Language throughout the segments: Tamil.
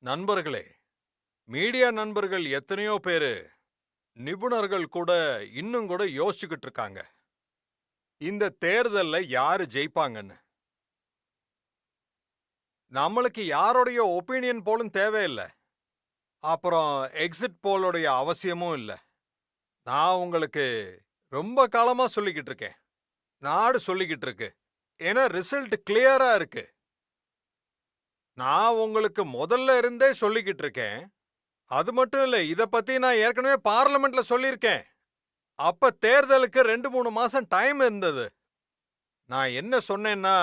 நண்பர்களே மீடியா நண்பர்கள் எத்தனையோ பேரு நிபுணர்கள் கூட இன்னும் கூட யோசிச்சுக்கிட்டு இருக்காங்க. இந்த தேர்தல்ல யாரு ஜெயிப்பாங்கன்னு? நம்மளுக்கு யாருடைய ஒப்பீனியன் போலும் தேவையில்லை. அப்புறம் எக்ஸிட் போலுடைய அவசியமும் இல்லை. நான் உங்களுக்கு ரொம்ப காலமா சொல்லிக்கிட்டு இருக்கேன். நாடு சொல்லிக்கிட்டு இருக்கு. ஏன்னா ரிசல்ட் கிளியரா இருக்கு. நான் உங்களுக்கு முதல்ல இருந்தே சொல்லிக்கிட்டு இருக்கேன். அது மட்டும் இல்ல இத பத்தி நான் ஏற்கனவே பார்லிமெண்ட்ல சொல்லியிருக்கேன். அப்ப தேர்தலுக்கு ரெண்டு மூணு மாசம் டைம் இருந்தது. நான் என்ன சொன்னேன்னா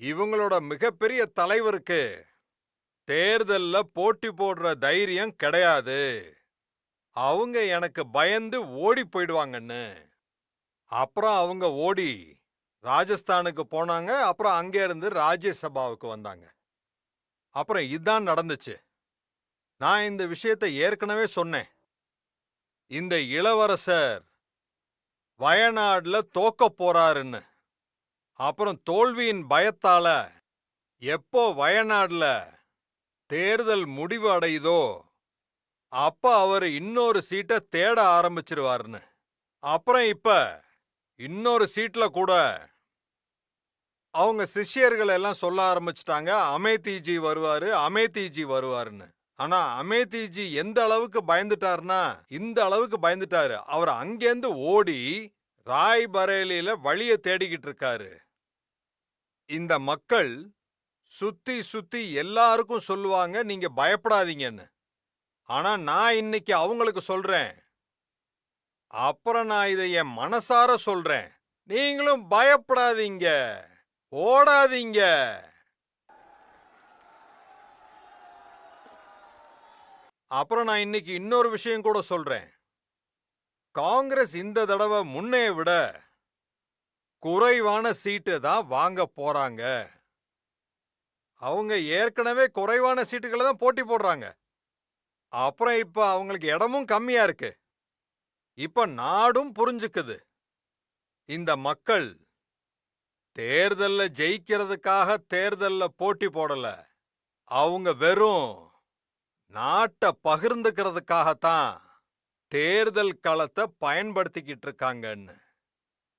இவங்களோட மிகப்பெரிய தலைவருக்கு தேர்தல்ல போட்டி போடுற தைரியம் கிடையாது. அவங்க எனக்கு பயந்து ஓடி போயிடுவாங்கன்னு. அப்புறம் அவங்க ஓடி ராஜஸ்தானுக்கு போனாங்க அப்புறம் அங்கே இருந்து ராஜ்யசபாவுக்கு வந்தாங்க. அப்புறம் இதான் நடந்துச்சு. நான் இந்த விஷயத்தை ஏற்கனவே சொன்னேன். இந்த இளவரசர் வயநாடுல தோக்க போறாருன்னு. அப்புறம் தோல்வியின் பயத்தால எப்போ வயநாடுல தேர்தல் முடிவு அடையுதோ அப்ப அவர் இன்னொரு சீட்டை தேட ஆரம்பிச்சிருவாருன்னு. அப்புறம் இப்ப இன்னொரு சீட்ல கூட அவங்க சிஷியர்கள் எல்லாம் சொல்ல ஆரம்பிச்சிட்டாங்க அமேதிஜி வருவாரு அமேதிஜி வருவாருன்னு. ஆனா அமேதிஜி எந்த அளவுக்கு பயந்துட்டாருன்னா இந்த அளவுக்கு பயந்துட்டாரு. அவர் அங்கேருந்து ஓடி ராய் பரேலியில வழிய தேடிக்கிட்டு இருக்காரு இந்த மக்கள் சுத்தி சுத்தி எல்லாருக்கும் சொல்லுவாங்க நீங்க பயப்படாதீங்கன்னு. ஆனா நான் இன்னைக்கு அவங்களுக்கு சொல்றேன். அப்புறம் நான் இதை என் மனசார சொல்றேன். நீங்களும் பயப்படாதீங்க. ஓடாதீங்க. அப்புறம் நான் இன்னைக்கு இன்னொரு விஷயம் கூட சொல்றேன். காங்கிரஸ் இந்த தடவை முன்னைய விட குறைவான சீட்டு தான் வாங்க போறாங்க. அவங்க ஏற்கனவே குறைவான சீட்டுகளை தான் போட்டி போடுறாங்க. அப்புறம் இப்ப அவங்களுக்கு இடமும் கம்மியா இருக்கு. இப்ப நாடும் புரிஞ்சுக்குது. இந்த மக்கள் தேர்தல்ல ஜெயிக்கிறதுக்காக தேர்தல்ல போட்டி போடல. அவங்க வெறும் நாட்டை பகிர்ந்துக்கிறதுக்காகத்தான் தேர்தல் களத்தை பயன்படுத்திக்கிட்டு இருக்காங்கன்னு.